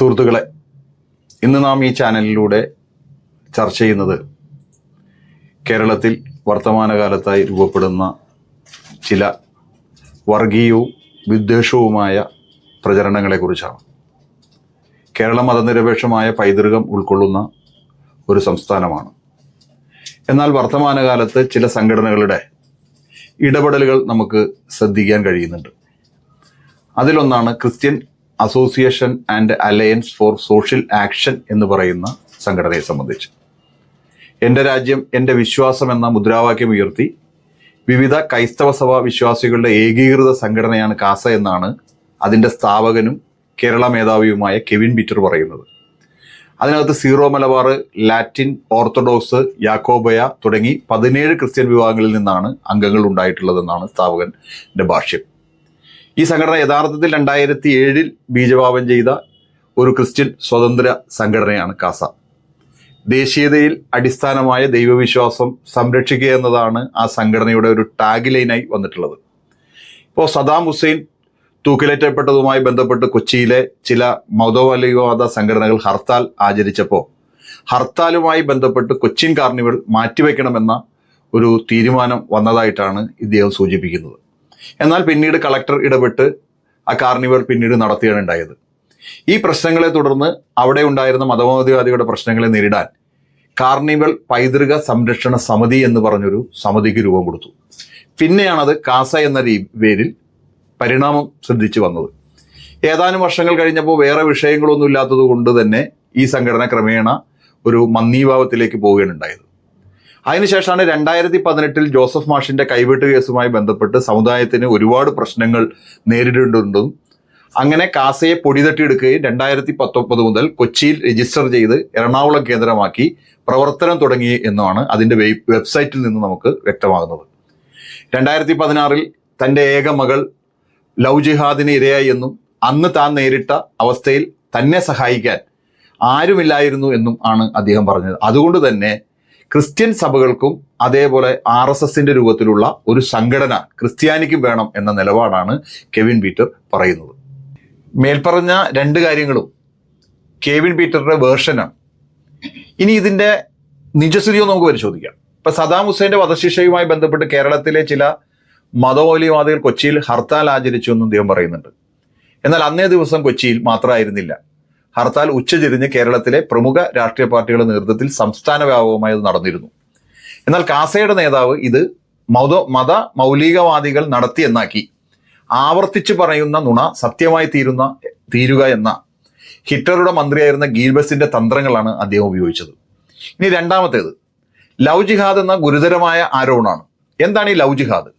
സുഹൃത്തുക്കളെ ഇന്ന് നാം ഈ ചാനലിലൂടെ ചർച്ച ചെയ്യുന്നത് കേരളത്തിൽ വർത്തമാനകാലത്തായി രൂപപ്പെടുന്ന ചില വർഗീയവും വിദ്വേഷവുമായ പ്രചരണങ്ങളെക്കുറിച്ചാണ്. കേരളം മതനിരപേക്ഷമായ പൈതൃകം ഉൾക്കൊള്ളുന്ന ഒരു സംസ്ഥാനമാണ്. എന്നാൽ വർത്തമാനകാലത്ത് ചില സംഘടനകളുടെ ഇടപെടലുകൾ നമുക്ക് ശ്രദ്ധിക്കാൻ കഴിയുന്നുണ്ട്. അതിലൊന്നാണ് Christian association and alliance for social action എന്ന് പറയുന്ന സംഘടനയെ സംബന്ധിച്ച്. എന്റെ രാജ്യം എന്റെ വിശ്വാസം എന്ന മുദ്രാവാക്യം ഉയർത്തി വിവിധ ക്രൈസ്തവ സഭ വിശ്വാസികളുടെ ഏകീകൃത സംഘടനയാണ് കാസ എന്നാണ് അതിന്റെ സ്ഥാപകനും കേരള മേധാവിയുമായ കെവിൻ ബിറ്റർ പറയുന്നത്. അതിനകത്ത് Syro Malabar Latin Orthodox Yakobaya തുടങ്ങി പതിനേഴ് ക്രിസ്ത്യൻ വിഭാഗങ്ങളിൽ നിന്നാണ് അംഗങ്ങൾ ഉണ്ടായിട്ടുള്ളതെന്നാണ് സ്ഥാപകന്റെ ഭാഷ്യം. ഈ സംഘടന യഥാർത്ഥത്തിൽ രണ്ടായിരത്തി ഏഴിൽ ബീജഭാവം ചെയ്ത ഒരു ക്രിസ്ത്യൻ സ്വതന്ത്ര സംഘടനയാണ് കാസ. ദേശീയതയിൽ അടിസ്ഥാനമായ ദൈവവിശ്വാസം സംരക്ഷിക്കുക എന്നതാണ് ആ സംഘടനയുടെ ഒരു ടാഗ് ലൈനായി വന്നിട്ടുള്ളത്. ഇപ്പോൾ സദാം ഹുസൈൻ തൂക്കിലേറ്റപ്പെട്ടതുമായി ബന്ധപ്പെട്ട് കൊച്ചിയിലെ ചില മതമൗലികവാദ സംഘടനകൾ ഹർത്താൽ ആചരിച്ചപ്പോൾ ഹർത്താലുമായി ബന്ധപ്പെട്ട് കൊച്ചിൻ കാർണിവൽ മാറ്റിവെക്കണമെന്ന ഒരു തീരുമാനം വന്നതായിട്ടാണ് ഇദ്ദേഹം സൂചിപ്പിക്കുന്നത്. എന്നാൽ പിന്നീട് കളക്ടർ ഇടപെട്ട് ആ കാർണിവൽ പിന്നീട് നടത്തുകയാണ് ഉണ്ടായത്. ഈ പ്രശ്നങ്ങളെ തുടർന്ന് അവിടെ ഉണ്ടായിരുന്ന മതമൗലികവാദികളുടെ പ്രശ്നങ്ങളെ നേരിടാൻ കാർണിവൽ പൈതൃക സംരക്ഷണ സമിതി എന്ന് പറഞ്ഞൊരു സമിതിക്ക് രൂപം കൊടുത്തു. പിന്നെയാണത് കാസ എന്ന പേരിൽ പരിണാമം ശ്രദ്ധിച്ചു വന്നത്. ഏതാനും വർഷങ്ങൾ കഴിഞ്ഞപ്പോൾ വേറെ വിഷയങ്ങളൊന്നും ഇല്ലാത്തത് കൊണ്ട് തന്നെ ഈ സംഘടന ക്രമേണ ഒരു മന്ദീഭാവത്തിലേക്ക് പോവുകയാണ് ഉണ്ടായത്. അതിനുശേഷമാണ് രണ്ടായിരത്തി പതിനെട്ടിൽ ജോസഫ് മാഷിന്റെ കൈവെട്ട് കേസുമായി ബന്ധപ്പെട്ട് സമുദായത്തിന് ഒരുപാട് പ്രശ്നങ്ങൾ നേരിടേണ്ടതുണ്ടെന്നും അങ്ങനെ കാസയെ പൊടിതട്ടിയെടുക്കുകയും രണ്ടായിരത്തി പത്തൊമ്പത് മുതൽ കൊച്ചിയിൽ രജിസ്റ്റർ ചെയ്ത് എറണാകുളം കേന്ദ്രമാക്കി പ്രവർത്തനം തുടങ്ങി എന്നാണ് അതിന്റെ വെബ്സൈറ്റിൽ നിന്ന് നമുക്ക് വ്യക്തമാകുന്നത്. രണ്ടായിരത്തി പതിനാറിൽ തന്റെ ഏക മകൾ ലവ് ജിഹാദിന് ഇരയായി എന്നും അന്ന് താൻ നേരിട്ട അവസ്ഥയിൽ തന്നെ സഹായിക്കാൻ ആരുമില്ലായിരുന്നു എന്നും ആണ് അദ്ദേഹം പറഞ്ഞത്. അതുകൊണ്ട് തന്നെ ക്രിസ്ത്യൻ സഭകൾക്കും അതേപോലെ ആർ എസ് എസിന്റെ രൂപത്തിലുള്ള ഒരു സംഘടന ക്രിസ്ത്യാനിക്കും വേണം എന്ന നിലപാടാണ് കെവിൻ പീറ്റർ പറയുന്നത്. മേൽപ്പറഞ്ഞ രണ്ട് കാര്യങ്ങളും കെവിൻ പീറ്ററുടെ വേർഷനാണ്. ഇനി ഇതിന്റെ നിജസ്ഥിതിയോ നമുക്ക് പരിശോധിക്കാം. ഇപ്പൊ സദാം ഹുസൈന്റെ വധശിക്ഷയുമായി ബന്ധപ്പെട്ട് കേരളത്തിലെ ചില മതമൗലികവാദികൾ കൊച്ചിയിൽ ഹർത്താൽ ആചരിച്ചു എന്നും അദ്ദേഹം പറയുന്നുണ്ട്. എന്നാൽ അന്നേ ദിവസം കൊച്ചിയിൽ മാത്രമായിരുന്നില്ല. ഹർത്താൽ ഉച്ചതിരിഞ്ഞ് കേരളത്തിലെ പ്രമുഖ രാഷ്ട്രീയ പാർട്ടികളുടെ നേതൃത്വത്തിൽ സംസ്ഥാന വ്യാപകമായി അത് നടന്നിരുന്നു. എന്നാൽ കാസയുടെ നേതാവ് ഇത് മത മത മൗലികവാദികൾ നടത്തിയെന്നാക്കി. ആവർത്തിച്ചു പറയുന്ന നുണ സത്യമായി തീരുന്ന തീരുക എന്ന ഹിറ്റ്ലറുടെ മന്ത്രിയായിരുന്ന ഗീൽബസിന്റെ തന്ത്രങ്ങളാണ് അദ്ദേഹം ഉപയോഗിച്ചത്. ഇനി രണ്ടാമത്തേത്. ലവ് ജിഹാദ് എന്ന ഗുരുതരമായ ആരോപണമാണ്. എന്താണ് ഈ ലവ് ജിഹാദ്?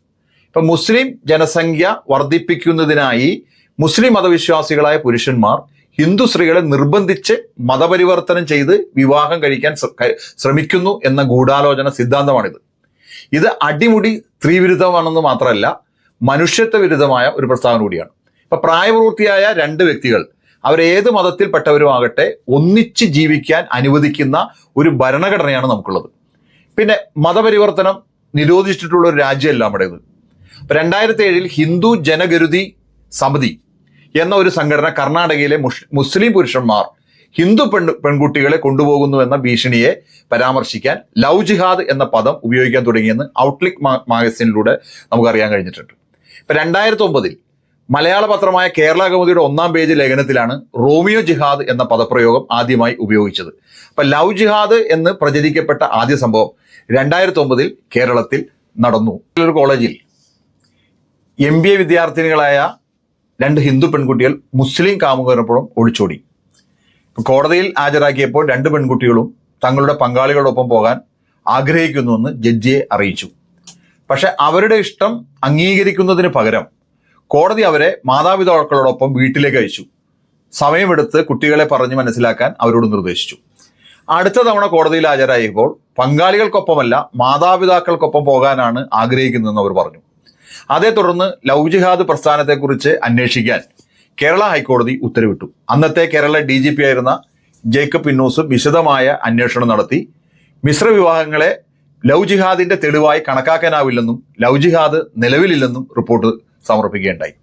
ഇപ്പൊ മുസ്ലിം ജനസംഖ്യ വർദ്ധിപ്പിക്കുന്നതിനായി മുസ്ലിം മതവിശ്വാസികളായ പുരുഷന്മാർ ഹിന്ദു സ്ത്രീകളെ നിർബന്ധിച്ച് മതപരിവർത്തനം ചെയ്ത് വിവാഹം കഴിക്കാൻ ശ്രമിക്കുന്നു എന്ന ഗൂഢാലോചന സിദ്ധാന്തമാണിത്. ഇത് അടിമുടി സ്ത്രീവിരുദ്ധമാണെന്ന് മാത്രമല്ല മനുഷ്യത്വ വിരുദ്ധമായ ഒരു പ്രസ്താവന കൂടിയാണ്. ഇപ്പൊ പ്രായപൂർത്തിയായ രണ്ട് വ്യക്തികൾ അവരേത് മതത്തിൽപ്പെട്ടവരുമാകട്ടെ ഒന്നിച്ച് ജീവിക്കാൻ അനുവദിക്കുന്ന ഒരു ഭരണഘടനയാണ് നമുക്കുള്ളത്. പിന്നെ മതപരിവർത്തനം നിരോധിച്ചിട്ടുള്ള ഒരു രാജ്യമല്ല നമ്മുടേത്. രണ്ടായിരത്തി ഏഴിൽ ഹിന്ദു ജനഗരുതി സമിതി എന്ന ഒരു സംഘടന കർണാടകയിലെ മുസ്ലിം പുരുഷന്മാർ ഹിന്ദു പെൺ പെൺകുട്ടികളെ കൊണ്ടുപോകുന്നു എന്ന ഭീഷണിയെ പരാമർശിക്കാൻ ലവ് ജിഹാദ് എന്ന പദം ഉപയോഗിക്കാൻ തുടങ്ങിയെന്ന് ഔട്ട്ലിക് മാഗസീനിലൂടെ മാഗസിനിലൂടെ നമുക്ക് അറിയാൻ കഴിഞ്ഞിട്ടുണ്ട്. ഇപ്പൊ രണ്ടായിരത്തി ഒമ്പതിൽ മലയാള പത്രമായ കേരള കൗമുദിയുടെ ഒന്നാം പേജ് ലേഖനത്തിലാണ് റോമിയോ ജിഹാദ് എന്ന പദപ്രയോഗം ആദ്യമായി ഉപയോഗിച്ചത്. അപ്പൊ ലവ് ജിഹാദ് എന്ന് പ്രചരിക്കപ്പെട്ട ആദ്യ സംഭവം രണ്ടായിരത്തി ഒമ്പതിൽ കേരളത്തിൽ നടന്നു. ഒരു കോളേജിൽ എം ബി എ വിദ്യാർത്ഥിനികളായ രണ്ട് ഹിന്ദു പെൺകുട്ടികൾ മുസ്ലിം കാമുകരപ്പുറം ഒളിച്ചോടി. കോടതിയിൽ ഹാജരാക്കിയപ്പോൾ രണ്ട് പെൺകുട്ടികളും തങ്ങളുടെ പങ്കാളികളോടൊപ്പം പോകാൻ ആഗ്രഹിക്കുന്നുവെന്ന് ജഡ്ജിയെ അറിയിച്ചു. പക്ഷെ അവരുടെ ഇഷ്ടം അംഗീകരിക്കുന്നതിന് പകരം കോടതി അവരെ മാതാപിതാക്കളോടൊപ്പം വീട്ടിലേക്ക് അയച്ചു. സമയമെടുത്ത് കുട്ടികളെ പറഞ്ഞ് മനസ്സിലാക്കാൻ അവരോട് നിർദ്ദേശിച്ചു. അടുത്ത തവണ കോടതിയിൽ ഹാജരായപ്പോൾ പങ്കാളികൾക്കൊപ്പമല്ല മാതാപിതാക്കൾക്കൊപ്പം പോകാനാണ് ആഗ്രഹിക്കുന്നതെന്ന് അവർ പറഞ്ഞു. അതേ തുടർന്ന് ലവ് ജിഹാദ് പ്രസ്ഥാനത്തെക്കുറിച്ച് അന്വേഷിക്കാൻ കേരള ഹൈക്കോടതി ഉത്തരവിട്ടു. അന്നത്തെ കേരള ഡി ജി പി ആയിരുന്ന ജേക്കബ് പിന്നോസ് വിശദമായ അന്വേഷണം നടത്തി. മിശ്ര വിവാഹങ്ങളെ ലവ് ജിഹാദിന്റെ തെളിവായി കണക്കാക്കാനാവില്ലെന്നും ലവ് ജിഹാദ് നിലവിലില്ലെന്നും റിപ്പോർട്ട് സമർപ്പിക്കുകയുണ്ടായി.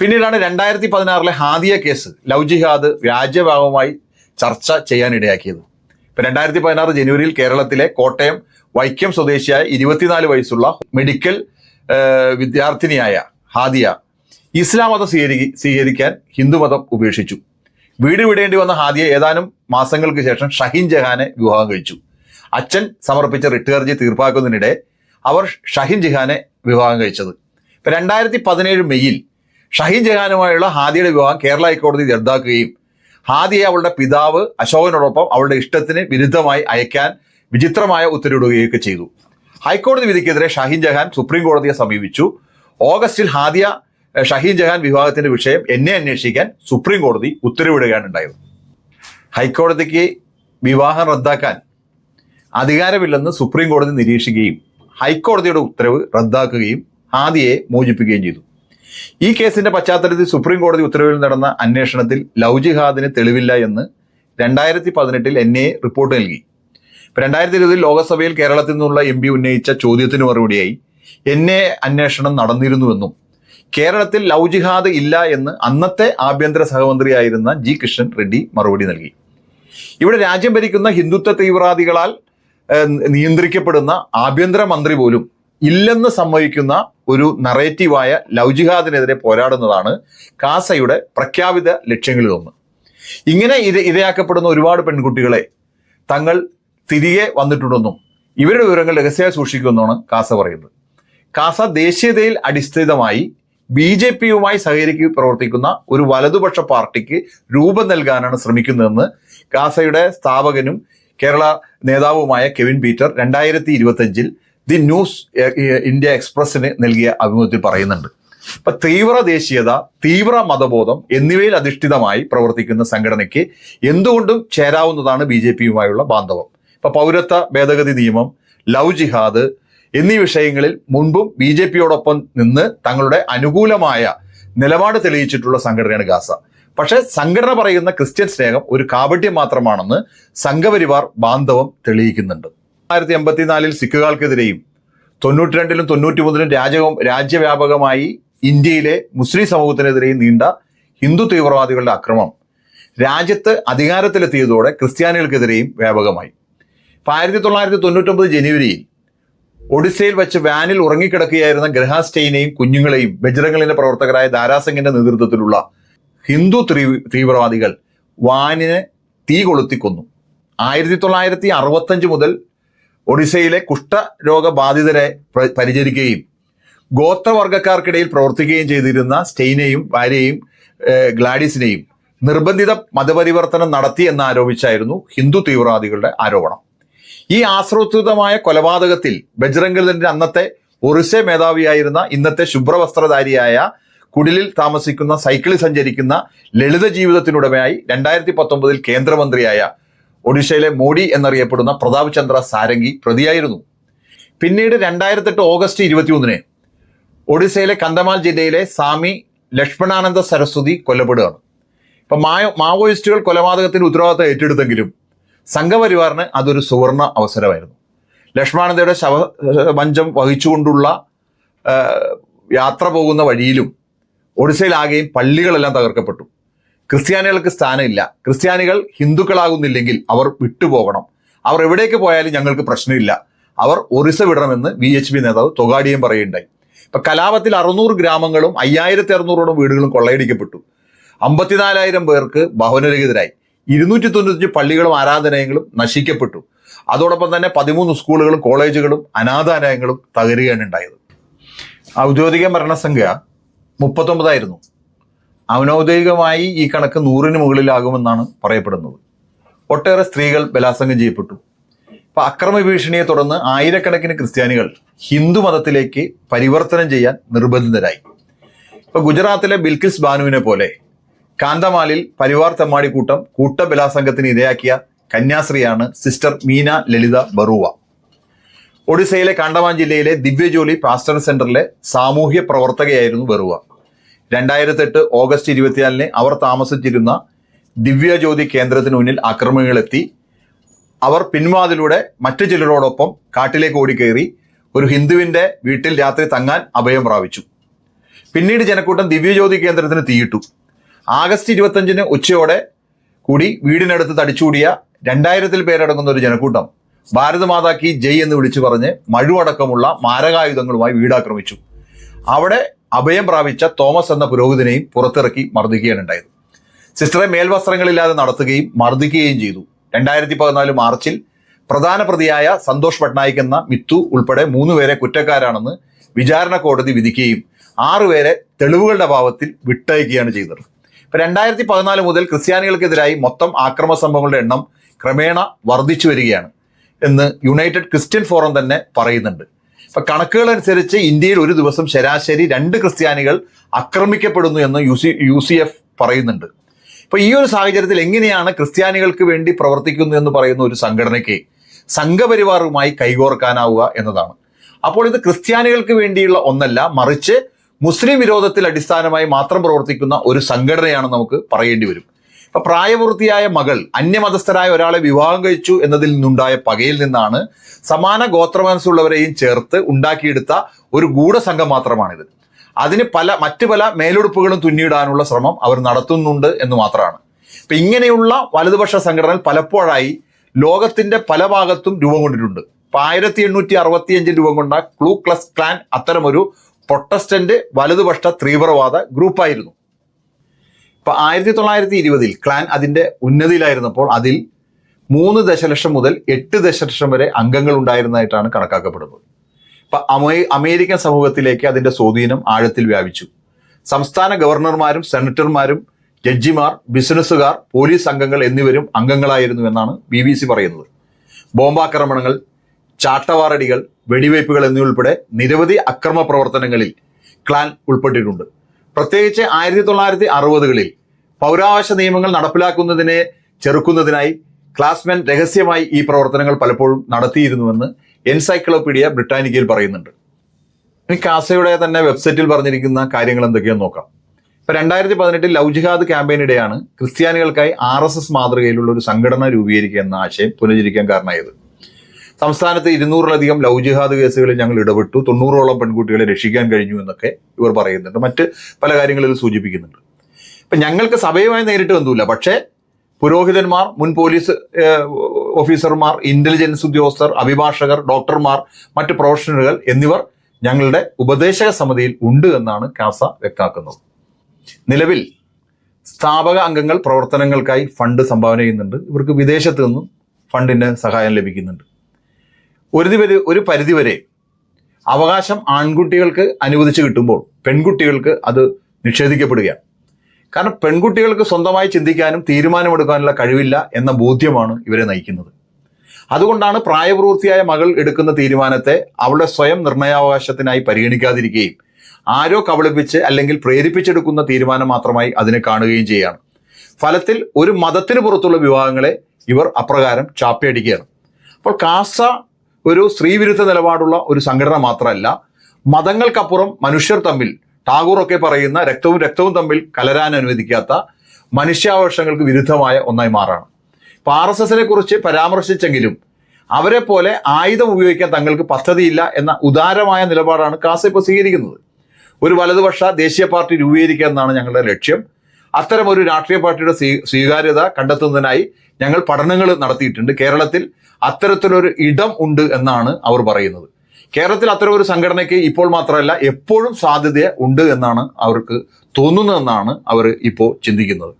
പിന്നീടാണ് രണ്ടായിരത്തി പതിനാറിലെ ഹാദിയ കേസ് ലവ് ജിഹാദ് വ്യാജ്യഭാഗമായി ചർച്ച ചെയ്യാനിടയാക്കിയത്. ഇപ്പൊ രണ്ടായിരത്തി പതിനാറ് ജനുവരിയിൽ കേരളത്തിലെ കോട്ടയം വൈക്കം സ്വദേശിയായ ഇരുപത്തിനാല് വയസ്സുള്ള മെഡിക്കൽ വിദ്യാർത്ഥിനിയായ ഹാദിയ ഇസ്ലാം മതം സ്വീകരി സ്വീകരിക്കാൻ ഹിന്ദുമതം ഉപേക്ഷിച്ചു. വീട് വിടേണ്ടി വന്ന ഹാദിയ ഏതാനും മാസങ്ങൾക്ക് ശേഷം ഷഹീൻ ജഹാനെ വിവാഹം കഴിച്ചു. അച്ഛൻ സമർപ്പിച്ച റിട്ടേർജി തീർപ്പാക്കുന്നതിനിടെ അവർ ഷഹീൻ ജഹാനെ വിവാഹം കഴിച്ചത്. ഇപ്പൊ രണ്ടായിരത്തി പതിനേഴ് മെയ്യിൽ ഷഹീൻ ജഹാനുമായുള്ള ഹാദിയുടെ വിവാഹം കേരള ഹൈക്കോടതി റദ്ദാക്കുകയും ഹാദിയെ അവളുടെ പിതാവ് അശോകനോടൊപ്പം അവളുടെ ഇഷ്ടത്തിന് വിരുദ്ധമായി അയക്കാൻ വിചിത്രമായ ഉത്തരവിടുകയൊക്കെ ചെയ്തു. ഹൈക്കോടതി വിധിക്കെതിരെ ഷഹീൻ ജഹാൻ സുപ്രീം കോടതിയെ സമീപിച്ചു. ഓഗസ്റ്റിൽ ഹാദിയ ഷഹീൻ ജഹാൻ വിവാഹത്തിന്റെ വിഷയം എന്നെ അന്വേഷിക്കാൻ സുപ്രീം കോടതി ഉത്തരവിടുകയാണ് ഉണ്ടായത് ഹൈക്കോടതിക്ക് വിവാഹം റദ്ദാക്കാൻ അധികാരമില്ലെന്ന് സുപ്രീം കോടതി നിരീക്ഷിക്കുകയും ഹൈക്കോടതിയുടെ ഉത്തരവ് റദ്ദാക്കുകയും ഹാദിയെ മോചിപ്പിക്കുകയും ചെയ്തു. ഈ കേസിന്റെ പശ്ചാത്തലത്തിൽ സുപ്രീം കോടതി ഉത്തരവിൽ നടന്ന അന്വേഷണത്തിൽ ലവ് ജിഹാദിന് തെളിവില്ല എന്ന് രണ്ടായിരത്തി പതിനെട്ടിൽ എൻ റിപ്പോർട്ട് നൽകി. രണ്ടായിരത്തി ഇരുപതിൽ ലോകസഭയിൽ കേരളത്തിൽ നിന്നുള്ള എം പി ഉന്നയിച്ച ചോദ്യത്തിന് മറുപടിയായി എന്നെ അന്വേഷണം നടന്നിരുന്നുവെന്നും കേരളത്തിൽ ലവ് ജിഹാദ് ഇല്ല എന്ന് അന്നത്തെ ആഭ്യന്തര സഹമന്ത്രിയായിരുന്ന ജി കൃഷ്ണൻ റെഡ്ഡി മറുപടി നൽകി. ഇവിടെ രാജ്യം ഭരിക്കുന്ന ഹിന്ദുത്വ തീവ്രവാദികളാൽ നിയന്ത്രിക്കപ്പെടുന്ന ആഭ്യന്തര മന്ത്രി പോലും ഇല്ലെന്ന് സമ്മതിക്കുന്ന ഒരു നറേറ്റീവായ ലവ് ജിഹാദിനെതിരെ പോരാടുന്നതാണ് കാസയുടെ പ്രഖ്യാപിത ലക്ഷ്യങ്ങളിലൊന്ന് ഇങ്ങനെ ഇര ഇരയാക്കപ്പെടുന്ന ഒരുപാട് പെൺകുട്ടികളെ തങ്ങൾ തിരികെ വന്നിട്ടുണ്ടെന്നും ഇവരുടെ വിവരങ്ങൾ രഹസ്യമായി സൂക്ഷിക്കുമെന്നാണ് കാസ പറയുന്നത്. കാസ ദേശീയതയിൽ അടിസ്ഥിതമായി ബി ജെ പിയുമായി സഹകരിക്ക് പ്രവർത്തിക്കുന്ന ഒരു വലതുപക്ഷ പാർട്ടിക്ക് രൂപം നൽകാനാണ് ശ്രമിക്കുന്നതെന്ന് കാസയുടെ സ്ഥാപകനും കേരള നേതാവുമായ കെവിൻ പീറ്റർ രണ്ടായിരത്തി ഇരുപത്തഞ്ചിൽ ദി ന്യൂസ് ഇന്ത്യ എക്സ്പ്രസിന് നൽകിയ അഭിമുഖത്തിൽ പറയുന്നുണ്ട്. ഇപ്പൊ തീവ്ര ദേശീയത തീവ്ര മതബോധം എന്നിവയിൽ അധിഷ്ഠിതമായി പ്രവർത്തിക്കുന്ന സംഘടനയ്ക്ക് എന്തുകൊണ്ടും ചേരാവുന്നതാണ് ബി ജെ പിയുമായുള്ള ബാന്ധവം. ഇപ്പൊ പൗരത്വ ഭേദഗതി നിയമം ലവ് ജിഹാദ് എന്നീ വിഷയങ്ങളിൽ മുൻപും ബി ജെ പിയോടൊപ്പം നിന്ന് തങ്ങളുടെ അനുകൂലമായ നിലപാട് തെളിയിച്ചിട്ടുള്ള സംഘടനയാണ് ഗാസ. പക്ഷേ സംഘടന പറയുന്ന ക്രിസ്ത്യൻ സ്നേഹം ഒരു കാപട്യം മാത്രമാണെന്ന് സംഘപരിവാർ ബാന്ധവം തെളിയിക്കുന്നുണ്ട്. ആയിരത്തി എൺപത്തിനാലിൽ സിഖുകൾക്കെതിരെയും തൊണ്ണൂറ്റി രണ്ടിലും തൊണ്ണൂറ്റി മൂന്നിലും രാജ്യവും രാജ്യവ്യാപകമായി ഇന്ത്യയിലെ മുസ്ലിം സമൂഹത്തിനെതിരെയും നീണ്ട ഹിന്ദു തീവ്രവാദികളുടെ അക്രമം രാജ്യത്ത് അധികാരത്തിലെത്തിയതോടെ ക്രിസ്ത്യാനികൾക്കെതിരെയും വ്യാപകമായി. ആയിരത്തി തൊള്ളായിരത്തി തൊണ്ണൂറ്റൊമ്പത് ജനുവരിയിൽ ഒഡീസയിൽ വെച്ച് വാനിൽ ഉറങ്ങിക്കിടക്കുകയായിരുന്ന ഗ്രഹാസ്റ്റെയിനെയും കുഞ്ഞുങ്ങളെയും ബജ്രംഗളിന്റെ പ്രവർത്തകരായ ദാരാസിംഗിന്റെ നേതൃത്വത്തിലുള്ള ഹിന്ദു തീവ്രവാദികൾ വാനിനെ തീ കൊളുത്തിക്കൊന്നു. ആയിരത്തി തൊള്ളായിരത്തി അറുപത്തഞ്ച് മുതൽ ഒഡീസയിലെ കുഷ്ഠരോഗബാധിതരെ പ്ര- പരിചരിക്കുകയും ഗോത്രവർഗക്കാർക്കിടയിൽ പ്രവർത്തിക്കുകയും ചെയ്തിരുന്ന സ്റ്റെയിനെയും ഭാര്യയെയും ഗ്ലാഡിസിനെയും നിർബന്ധിത മതപരിവർത്തനം നടത്തി എന്നാരോപിച്ചായിരുന്നു ഹിന്ദു തീവ്രവാദികളുടെ ആരോപണം. ഈ ആസൂത്രിതമായ കൊലപാതകത്തിൽ ബജ്രംഗളിന്റെ അന്നത്തെ ഒറിസെ മേധാവിയായിരുന്ന ഇന്നത്തെ ശുഭ്രവസ്ത്രധാരിയായ കുടിലിൽ താമസിക്കുന്ന സൈക്കിളിൽ സഞ്ചരിക്കുന്ന ലളിത ജീവിതത്തിനുടമയായി രണ്ടായിരത്തി പത്തൊമ്പതിൽ കേന്ദ്രമന്ത്രിയായ ഒഡീഷയിലെ മോഡി എന്നറിയപ്പെടുന്ന പ്രതാപ് ചന്ദ്ര സാരംഗി പ്രതിയായിരുന്നു. പിന്നീട് രണ്ടായിരത്തെട്ട് ഓഗസ്റ്റ് ഇരുപത്തിയൊന്നിന് ഒഡീഷയിലെ കന്തമാൽ ജില്ലയിലെ സ്വാമി ലക്ഷ്മണാനന്ദ സരസ്വതി കൊല്ലപ്പെടുകയാണ്. ഇപ്പൊ മായോ മാവോയിസ്റ്റുകൾ കൊലപാതകത്തിന് ഉത്തരവാദിത്തം ഏറ്റെടുത്തെങ്കിലും സംഘപരിവാറിന് അതൊരു സുവർണ അവസരമായിരുന്നു. ലക്ഷ്മണാനന്ദയുടെ ശവമഞ്ചം വഹിച്ചുകൊണ്ടുള്ള യാത്ര പോകുന്ന വഴിയിലും ഒഡീസയിലാകെയും പള്ളികളെല്ലാം തകർക്കപ്പെട്ടു. ക്രിസ്ത്യാനികൾക്ക് സ്ഥാനമില്ല. ക്രിസ്ത്യാനികൾ ഹിന്ദുക്കളാകുന്നില്ലെങ്കിൽ അവർ വിട്ടുപോകണം. അവർ എവിടേക്ക് പോയാലും ഞങ്ങൾക്ക് പ്രശ്നമില്ല. അവർ ഒറിസ വിടണമെന്ന് വി എച്ച് പി നേതാവ് തൊഗാഡിയം പറയുണ്ടായി ഇപ്പൊ കലാപത്തിൽ അറുന്നൂറ് ഗ്രാമങ്ങളും അയ്യായിരത്തി അറുന്നൂറോളം വീടുകളും കൊള്ളയടിക്കപ്പെട്ടു. അമ്പത്തിനാലായിരം പേർക്ക് ഭവനരഹിതരായി ഇരുന്നൂറ്റി തൊണ്ണൂറ്റഞ്ച് പള്ളികളും ആരാധനയങ്ങളും നശിക്കപ്പെട്ടു. അതോടൊപ്പം തന്നെ പതിമൂന്ന് സ്കൂളുകളും കോളേജുകളും അനാഥാലയങ്ങളും തകരുകയാണ് ഉണ്ടായത്. ഔദ്യോഗിക മരണസംഖ്യ മുപ്പത്തൊമ്പതായിരുന്നു. അനൗദ്യോഗികമായി ഈ കണക്ക് നൂറിന് മുകളിലാകുമെന്നാണ് പറയപ്പെടുന്നത്. ഒട്ടേറെ സ്ത്രീകൾ ബലാത്സംഗം ചെയ്യപ്പെട്ടു. ഇപ്പൊ അക്രമ ഭീഷണിയെ തുടർന്ന് ആയിരക്കണക്കിന് ക്രിസ്ത്യാനികൾ ഹിന്ദു മതത്തിലേക്ക് പരിവർത്തനം ചെയ്യാൻ നിർബന്ധിതരായി. ഇപ്പൊ ഗുജറാത്തിലെ ബിൽക്കിസ് ബാനുവിനെ പോലെ കാന്തമാലിൽ പരിവാർ തെമ്മാടിക്കൂട്ടം കൂട്ടം കൂട്ടബലാസംഗത്തിന് ഇരയാക്കിയ കന്യാശ്രീയാണ് സിസ്റ്റർ മീന ലളിത ബറുവ. ഒഡീസയിലെ കാണ്ടമാൻ ജില്ലയിലെ ദിവ്യജോലി പാസ്റ്റർ സെന്ററിലെ സാമൂഹ്യ പ്രവർത്തകയായിരുന്നു ബറുവ. രണ്ടായിരത്തെട്ട് ഓഗസ്റ്റ് ഇരുപത്തിനാലിന് അവർ താമസിച്ചിരുന്ന ദിവ്യജ്യോതി കേന്ദ്രത്തിന് മുന്നിൽ ആക്രമണങ്ങളെത്തി അവർ പിൻവാതിലൂടെ മറ്റു ചിലരോടൊപ്പം കാട്ടിലേക്ക് ഓടിക്കയറി ഒരു ഹിന്ദുവിന്റെ വീട്ടിൽ രാത്രി തങ്ങാൻ അഭയം പ്രാപിച്ചു. പിന്നീട് ജനക്കൂട്ടം ദിവ്യജ്യോതി കേന്ദ്രത്തിന് തീയിട്ടു. ആഗസ്റ്റ് ഇരുപത്തഞ്ചിന് ഉച്ചയോടെ കൂടി വീടിനടുത്ത് തടിച്ചുകൂടിയ രണ്ടായിരത്തിൽ പേരടങ്ങുന്ന ഒരു ജനക്കൂട്ടം ഭാരതമാതാ കി ജയ് എന്ന് വിളിച്ചു പറഞ്ഞ് മഴുവടക്കമുള്ള മാരകായുധങ്ങളുമായി വീടാക്രമിച്ചു. അവിടെ അഭയം പ്രാപിച്ച തോമസ് എന്ന പുരോഹിതനെയും പുറത്തിറക്കി മർദ്ദിക്കുകയാണ് ഉണ്ടായത്. സിസ്റ്ററെ മേൽവസ്ത്രങ്ങളില്ലാതെ നടത്തുകയും മർദ്ദിക്കുകയും ചെയ്തു. രണ്ടായിരത്തി പതിനാല് മാർച്ചിൽ പ്രധാന പ്രതിയായ സന്തോഷ് പട്നായിക് എന്ന മിത്തു ഉൾപ്പെടെ മൂന്നുപേരെ കുറ്റക്കാരാണെന്ന് വിചാരണ കോടതി വിധിക്കുകയും ആറുപേരെ തെളിവുകളുടെ അഭാവത്തിൽ വിട്ടയക്കുകയാണ് ചെയ്തത്. രണ്ടായിരത്തി പതിനാല് മുതൽ ക്രിസ്ത്യാനികൾക്കെതിരായി മൊത്തം ആക്രമ സംഭവങ്ങളുടെ എണ്ണം ക്രമേണ വർദ്ധിച്ചു വരികയാണ് എന്ന് യുണൈറ്റഡ് ക്രിസ്ത്യൻ ഫോറം തന്നെ പറയുന്നുണ്ട്. ഇപ്പൊ കണക്കുകൾ അനുസരിച്ച് ഇന്ത്യയിൽ ഒരു ദിവസം ശരാശരി രണ്ട് ക്രിസ്ത്യാനികൾ ആക്രമിക്കപ്പെടുന്നു എന്ന് U C U C F പറയുന്നുണ്ട്. ഇപ്പൊ ഈ ഒരു സാഹചര്യത്തിൽ എങ്ങനെയാണ് ക്രിസ്ത്യാനികൾക്ക് വേണ്ടി പ്രവർത്തിക്കുന്നു എന്ന് പറയുന്ന ഒരു സംഘടനയ്ക്ക് സംഘപരിവാറുമായി കൈകോർക്കാനാവുക എന്നതാണ്. അപ്പോൾ ഇത് ക്രിസ്ത്യാനികൾക്ക് വേണ്ടിയുള്ള ഒന്നല്ല മറിച്ച് മുസ്ലിം വിരോധത്തിൽ അടിസ്ഥാനമായി മാത്രം പ്രവർത്തിക്കുന്ന ഒരു സംഘടനയാണ് നമുക്ക് പറയേണ്ടി വരും. ഇപ്പൊ പ്രായപൂർത്തിയായ മകൾ അന്യമതസ്ഥരായ ഒരാളെ വിവാഹം കഴിച്ചു എന്നതിൽ നിന്നുണ്ടായ പകയിൽ നിന്നാണ് സമാന ഗോത്രമനസ്സുള്ളവരെയും ചേർത്ത് ഉണ്ടാക്കിയെടുത്ത ഒരു ഗൂഢസംഘം മാത്രമാണിത്. അതിന് പല മറ്റു പല മേലുടുപ്പുകളും തുന്നിയിടാനുള്ള ശ്രമം അവർ നടത്തുന്നുണ്ട് എന്ന് മാത്രമാണ്. ഇപ്പൊ ഇങ്ങനെയുള്ള വലതുപക്ഷ സംഘടനകൾ പലപ്പോഴായി ലോകത്തിന്റെ പല ഭാഗത്തും രൂപം കൊണ്ടിട്ടുണ്ട്. ഇപ്പൊ ആയിരത്തി എണ്ണൂറ്റി അറുപത്തിയഞ്ചിൽ രൂപം കൊണ്ട ക്ലൂ ക്ലസ് ക്ലാൻ അത്തരമൊരു പ്രൊട്ടസ്റ്റന്റ് വലതുപക്ഷ തീവ്രവാദ ഗ്രൂപ്പായിരുന്നു ഇപ്പൊ ആയിരത്തി തൊള്ളായിരത്തി ഇരുപതിൽ ക്ലാൻ അതിന്റെ ഉന്നതിയിലായിരുന്നപ്പോൾ അതിൽ മൂന്ന് ദശലക്ഷം മുതൽ എട്ട് ദശലക്ഷം വരെ അംഗങ്ങൾ ഉണ്ടായിരുന്നതായിട്ടാണ് കണക്കാക്കപ്പെടുന്നത്. ഇപ്പൊ അമേ അമേരിക്കൻ സമൂഹത്തിലേക്ക് അതിന്റെ സ്വാധീനം ആഴത്തിൽ വ്യാപിച്ചു. സംസ്ഥാന ഗവർണർമാരും സെനറ്റർമാരും ജഡ്ജിമാർ ബിസിനസ്സുകാർ പോലീസ് അംഗങ്ങൾ എന്നിവരും അംഗങ്ങളായിരുന്നു എന്നാണ് ബി ബി സി പറയുന്നത്. ബോംബാക്രമണങ്ങൾ ചാട്ടവാറടികൾ വെടിവയ്പ്പുകൾ എന്നിവയുൾപ്പെടെ നിരവധി അക്രമ പ്രവർത്തനങ്ങളിൽ ക്ലാൻ ഉൾപ്പെട്ടിട്ടുണ്ട്. പ്രത്യേകിച്ച് ആയിരത്തി തൊള്ളായിരത്തി അറുപതുകളിൽ പൗരാവകാശ നിയമങ്ങൾ നടപ്പിലാക്കുന്നതിനെ ചെറുക്കുന്നതിനായി ക്ലാസ്മെൻ രഹസ്യമായി ഈ പ്രവർത്തനങ്ങൾ പലപ്പോഴും നടത്തിയിരുന്നുവെന്ന് എൻസൈക്ലോപീഡിയ ബ്രിട്ടാനിക്കയിൽ പറയുന്നുണ്ട്. ഇനി കാസയുടെ തന്നെ വെബ്സൈറ്റിൽ പറഞ്ഞിരിക്കുന്ന കാര്യങ്ങൾ എന്തൊക്കെയാണെന്ന് നോക്കാം. ഇപ്പൊ രണ്ടായിരത്തി പതിനെട്ടിൽ ലവ് ക്യാമ്പയിനിടെയാണ് ക്രിസ്ത്യാനികൾക്കായി ആർ എസ് എസ് മാതൃകയിലുള്ള ഒരു സംഘടന രൂപീകരിക്കുക എന്ന ആശയം പുനരുദ്ധരിക്കാൻ കാരണമായത്. സംസ്ഥാനത്ത് ഇരുന്നൂറിലധികം ലവ് ജിഹാദ് കേസുകളിൽ ഞങ്ങൾ ഇടപെട്ടു. തൊണ്ണൂറോളം പെൺകുട്ടികളെ രക്ഷിക്കാൻ കഴിഞ്ഞു എന്നൊക്കെ ഇവർ പറയുന്നുണ്ട്. മറ്റ് പല കാര്യങ്ങളിൽ സൂചിപ്പിക്കുന്നുണ്ട്. ഇപ്പം ഞങ്ങൾക്ക് സഭയുമായി നേരിട്ട് ബന്ധമില്ല. പക്ഷേ പുരോഹിതന്മാർ മുൻ പോലീസ് ഓഫീസർമാർ ഇന്റലിജൻസ് ഉദ്യോഗസ്ഥർ അഭിഭാഷകർ ഡോക്ടർമാർ മറ്റ് പ്രൊഫഷണലുകൾ എന്നിവർ ഞങ്ങളുടെ ഉപദേശക സമിതിയിൽ ഉണ്ട് എന്നാണ് കാസ വ്യക്തമാക്കുന്നത്. നിലവിൽ സ്ഥാപക അംഗങ്ങൾ പ്രവർത്തനങ്ങൾക്കായി ഫണ്ട് സംഭാവന ചെയ്യുന്നുണ്ട്. ഇവർക്ക് വിദേശത്ത് നിന്നും ഫണ്ടിന് സഹായം ലഭിക്കുന്നുണ്ട്. ഒരു വരെ ഒരു പരിധിവരെ അവകാശം ആൺകുട്ടികൾക്ക് അനുവദിച്ചു കിട്ടുമ്പോൾ പെൺകുട്ടികൾക്ക് അത് നിഷേധിക്കപ്പെടുകയാണ്. കാരണം പെൺകുട്ടികൾക്ക് സ്വന്തമായി ചിന്തിക്കാനും തീരുമാനമെടുക്കാനുള്ള കഴിവില്ല എന്ന ബോധ്യമാണ് ഇവരെ നയിക്കുന്നത്. അതുകൊണ്ടാണ് പ്രായപൂർത്തിയായ മകൾ എടുക്കുന്ന തീരുമാനത്തെ അവളുടെ സ്വയം നിർണയാവകാശത്തിനായി പരിഗണിക്കാതിരിക്കുകയും ആരോ കബളിപ്പിച്ച് അല്ലെങ്കിൽ പ്രേരിപ്പിച്ചെടുക്കുന്ന തീരുമാനം മാത്രമായി അതിനെ കാണുകയും ചെയ്യുകയാണ്. ഫലത്തിൽ ഒരു മതത്തിന് പുറത്തുള്ള വിവാഹങ്ങളെ ഇവർ അപ്രകാരം ചാപ്പയടിക്കുകയാണ്. അപ്പോൾ കാസ ഒരു സ്ത്രീവിരുദ്ധ നിലപാടുള്ള ഒരു സംഘടന മാത്രമല്ല മതങ്ങൾക്കപ്പുറം മനുഷ്യർ തമ്മിൽ ടാഗോറൊക്കെ പറയുന്ന രക്തവും രക്തവും തമ്മിൽ കലരാൻ അനുവദിക്കാത്ത മനുഷ്യാവകാശങ്ങൾക്ക് വിരുദ്ധമായ ഒന്നായി മാറാണ്. ഇപ്പൊ ആർ എസ് എസിനെ കുറിച്ച് പരാമർശിച്ചെങ്കിലും അവരെ പോലെ ആയുധം ഉപയോഗിക്കാൻ തങ്ങൾക്ക് പദ്ധതിയില്ല എന്ന ഉദാരമായ നിലപാടാണ് കാസ ഇപ്പോൾ സ്വീകരിക്കുന്നത്. ഒരു വലതുപക്ഷ ദേശീയ പാർട്ടി രൂപീകരിക്കുക എന്നാണ് ഞങ്ങളുടെ ലക്ഷ്യം. അത്തരം ഒരു രാഷ്ട്രീയ പാർട്ടിയുടെ സ്വീ- സ്വീകാര്യത കണ്ടെത്തുന്നതിനായി ഞങ്ങൾ പഠനങ്ങൾ നടത്തിയിട്ടുണ്ട്. കേരളത്തിൽ അത്തരത്തിലൊരു ഇടം ഉണ്ട് എന്നാണ് അവർ പറയുന്നത്. കേരളത്തിൽ അത്തരം ഒരു സംഘടനയ്ക്ക് ഇപ്പോൾ മാത്രമല്ല എപ്പോഴും സാധ്യത ഉണ്ട് എന്നാണ് അവർക്ക് തോന്നുന്നതെന്നാണ് അവർ ഇപ്പോൾ ചിന്തിക്കുന്നത്.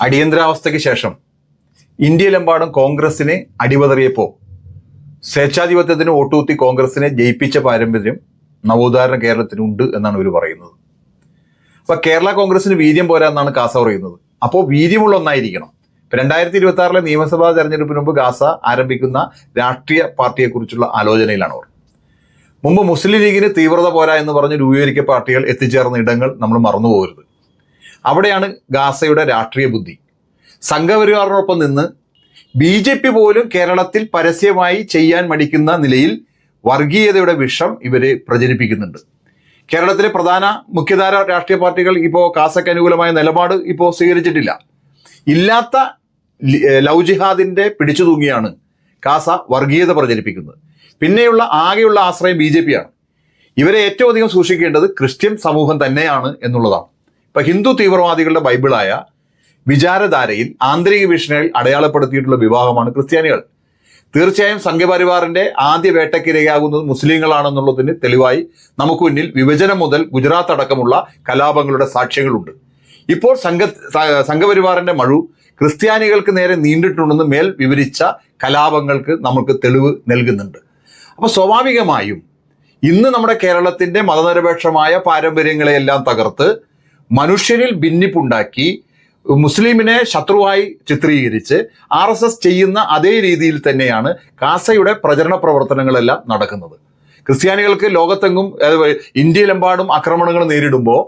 അടിയന്തരാവസ്ഥയ്ക്ക് ശേഷം ഇന്ത്യയിലെമ്പാടും കോൺഗ്രസിനെ അടിപതറിയപ്പോൾ സ്വേച്ഛാധിപത്യത്തിന് വോട്ടുകുത്തി കോൺഗ്രസിനെ ജയിപ്പിച്ച പാരമ്പര്യം നവോദ്ധാരണ കേരളത്തിനുണ്ട് എന്നാണ് ഇവർ പറയുന്നത്. അപ്പൊ കേരള കോൺഗ്രസിന് വീര്യം പോരാ എന്നാണ് കാസ പറയുന്നത്. അപ്പോൾ വീര്യമുള്ള ഒന്നായിരിക്കണം. രണ്ടായിരത്തി ഇരുപത്തി ആറിലെ നിയമസഭാ തെരഞ്ഞെടുപ്പിന് മുമ്പ് ഗാസ ആരംഭിക്കുന്ന രാഷ്ട്രീയ പാർട്ടിയെക്കുറിച്ചുള്ള ആലോചനയിലാണ് അവർ മുമ്പ് മുസ്ലിം ലീഗിന് തീവ്രത പോരാ എന്ന് പറഞ്ഞ് രൂപീകരിക്ക പാർട്ടികൾ എത്തിച്ചേർന്ന ഇടങ്ങൾ നമ്മൾ മറന്നുപോകരുത് അവിടെയാണ് ഗാസയുടെ രാഷ്ട്രീയ ബുദ്ധി. സംഘപരിവാറിനൊപ്പം നിന്ന് ബി ജെ പി പോലും കേരളത്തിൽ പരസ്യമായി ചെയ്യാൻ മടിക്കുന്ന നിലയിൽ വർഗീയതയുടെ വിഷം ഇവരെ പ്രചരിപ്പിക്കുന്നുണ്ട്. കേരളത്തിലെ പ്രധാന മുഖ്യധാര രാഷ്ട്രീയ പാർട്ടികൾ ഇപ്പോൾ കാസയ്ക്ക് അനുകൂലമായ നിലപാട് ഇപ്പോൾ സ്വീകരിച്ചിട്ടില്ല. ഇല്ലാത്ത ലവ് ജിഹാദിന്റെ പിടിച്ചു തൂങ്ങിയാണ് കാസ വർഗീയത പ്രചരിപ്പിക്കുന്നത്. പിന്നെയുള്ള ആകെയുള്ള ആശ്രയം ബി ജെ പി ആണ് ഇവരെ ഏറ്റവും അധികം സൂക്ഷിക്കേണ്ടത് ക്രിസ്ത്യൻ സമൂഹം തന്നെയാണ് എന്നുള്ളതാണ്. ഇപ്പൊ ഹിന്ദു തീവ്രവാദികളുടെ ബൈബിളായ വിചാരധാരയിൽ ആന്തരിക ഭീഷണികൾ അടയാളപ്പെടുത്തിയിട്ടുള്ള വിവാഹമാണ് ക്രിസ്ത്യാനികൾ. തീർച്ചയായും സംഘപരിവാറിന്റെ ആദ്യ വേട്ടക്കിരയാകുന്നത് മുസ്ലിങ്ങളാണെന്നുള്ളതിന് തെളിവായി നമുക്ക് മുന്നിൽ വിഭജനം മുതൽ ഗുജറാത്ത് അടക്കമുള്ള കലാപങ്ങളുടെ സാക്ഷ്യങ്ങളുണ്ട്. ഇപ്പോൾ സംഘ സംഘപരിവാറിന്റെ മഴു ക്രിസ്ത്യാനികൾക്ക് നേരെ നീണ്ടിട്ടുണ്ടെന്ന് മേൽ വിവരിച്ച കലാപങ്ങൾക്ക് നമുക്ക് തെളിവ് നൽകുന്നുണ്ട്. അപ്പോൾ സ്വാഭാവികമായും ഇന്ന് നമ്മുടെ കേരളത്തിന്റെ മതനിരപേക്ഷമായ പാരമ്പര്യങ്ങളെയെല്ലാം തകർത്ത് മനുഷ്യരിൽ ഭിന്നിപ്പുണ്ടാക്കി മുസ്ലിമിനെ ശത്രുവായി ചിത്രീകരിച്ച് ആർ എസ് എസ് ചെയ്യുന്ന അതേ രീതിയിൽ തന്നെയാണ് കാസയുടെ പ്രചരണ പ്രവർത്തനങ്ങളെല്ലാം നടക്കുന്നത്. ക്രിസ്ത്യാനികൾക്ക് ലോകത്തെങ്ങും ഇന്ത്യയിലെമ്പാടും ആക്രമണങ്ങൾ നേരിടുമ്പോൾ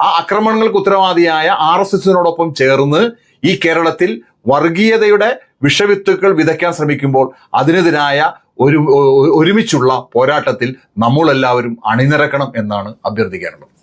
ആ ആക്രമണങ്ങൾക്ക് ഉത്തരവാദിയായ ആർ എസ് എസിനോടൊപ്പം ചേർന്ന് ഈ കേരളത്തിൽ വർഗീയതയുടെ വിഷവിത്തുക്കൾ വിതയ്ക്കാൻ ശ്രമിക്കുമ്പോൾ അതിനെതിരായ ഒരു ഒരുമിച്ചുള്ള പോരാട്ടത്തിൽ നമ്മളെല്ലാവരും അണിനിരക്കണം എന്നാണ് അഭ്യർത്ഥിക്കാനുള്ളത്.